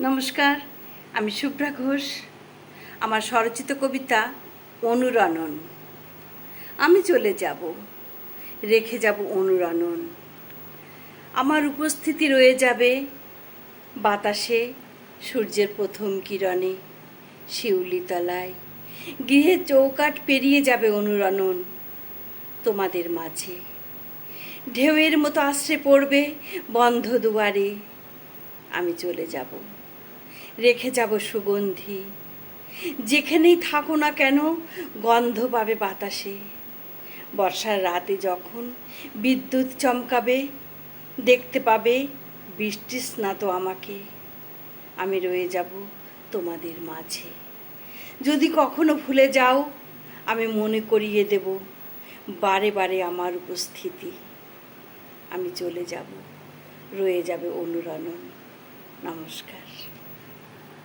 নমস্কার, আমি শুভ্রা ঘোষ। আমার স্বরচিত কবিতা অনুরণন। আমি চলে যাব, রেখে যাব অনুরণন। আমার উপস্থিতি রয়ে যাবে বাতাসে, সূর্যের প্রথম কিরণে শিউলিতলায় গৃহে চৌকাট পেরিয়ে যাবে অনুরণন তোমাদের মাঝে। ঢেউয়ের মতো আশ্রে পড়বে বন্ধ দুয়ারে। আমি চলে যাব। রেখে যাব সুগন্ধি। যেখানেই থাকো না কেন, গন্ধ পাবে বাতাসে। বর্ষার রাতে যখন বিদ্যুৎ চমকাবে, দেখতে পাবে বৃষ্টি স্নাত আমাকে। আমি রয়ে যাব তোমাদের মাঝে। যদি কখনো ভুলে যাও, আমি মনে করিয়ে দেব বারে বারে আমার উপস্থিতি। আমি চলে যাব। রয়ে যাবে অনুরণন। নমস্কার।